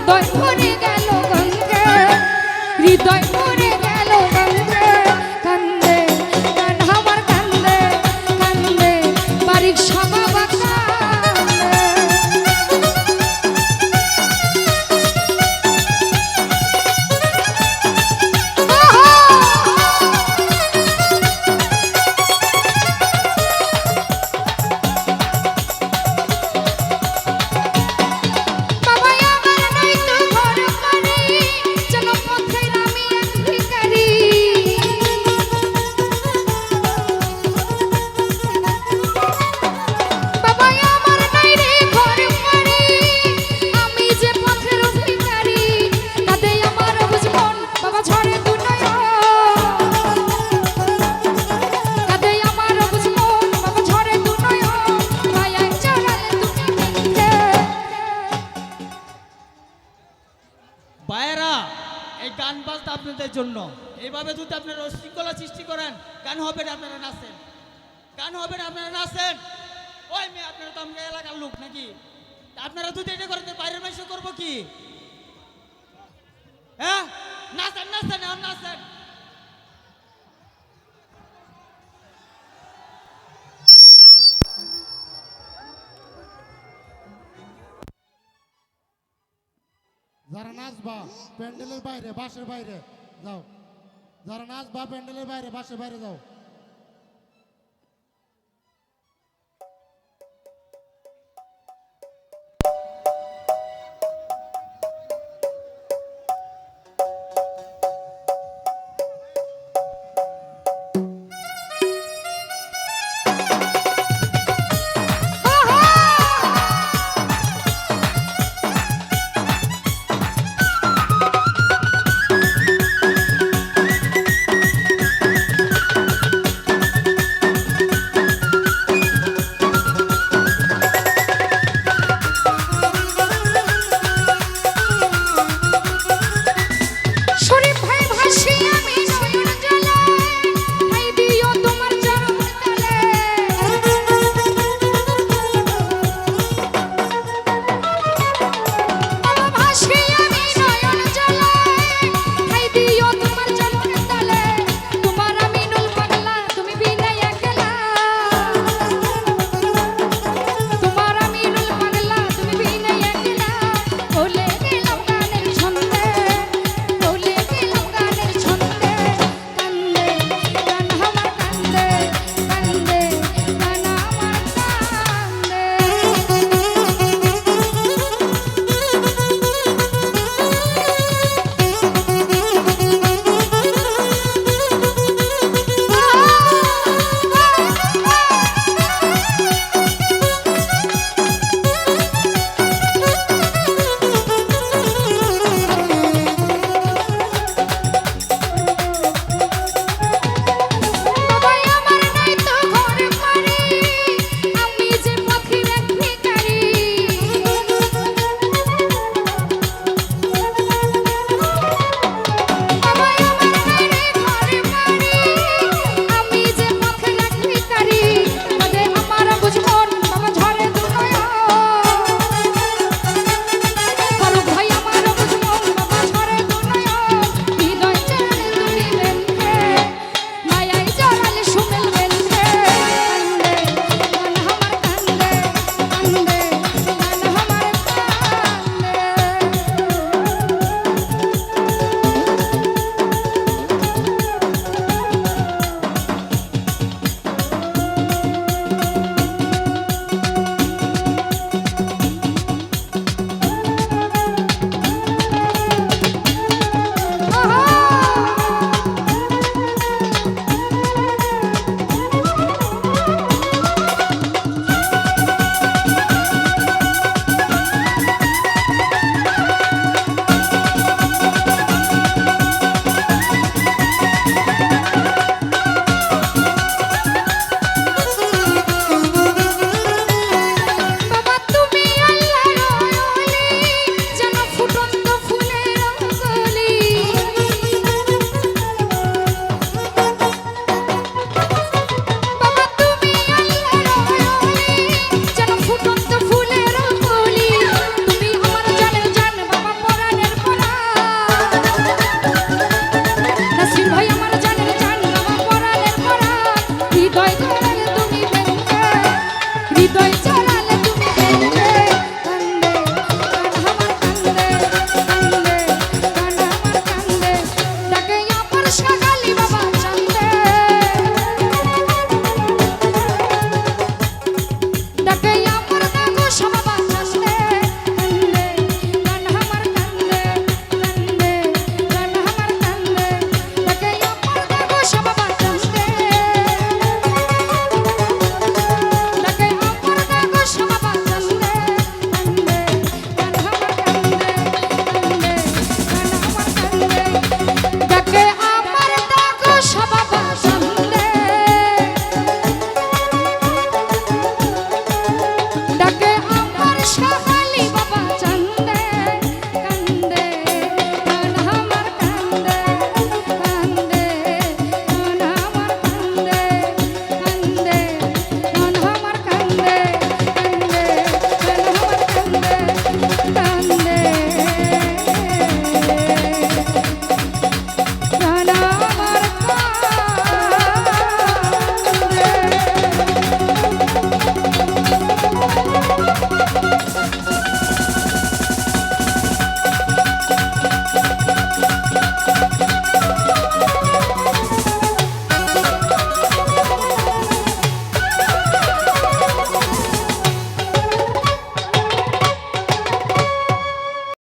হৃদয় বায়েরা এই গান বাজটা আপনাদের জন্য। এইভাবে যদি আপনারা শৃঙ্খলা সৃষ্টি করেন, গান হবে না আপনারা নাচেন। গান হবে না আপনারা নাচেন। ওই মেয়ে, আপনারা তো আমরা এলাকার লোক নাকি? আপনারা যদি এটা করেন বাইরের মানুষ করব কি? হ্যাঁ? নাচেন নাচেন, আর নাচেন। যারা নাচবা প্যান্ডেলের বাইরে বাসের বাইরে। যাও। যারা নাচবা প্যান্ডেলের বাইরে বাসের বাইরে যাও।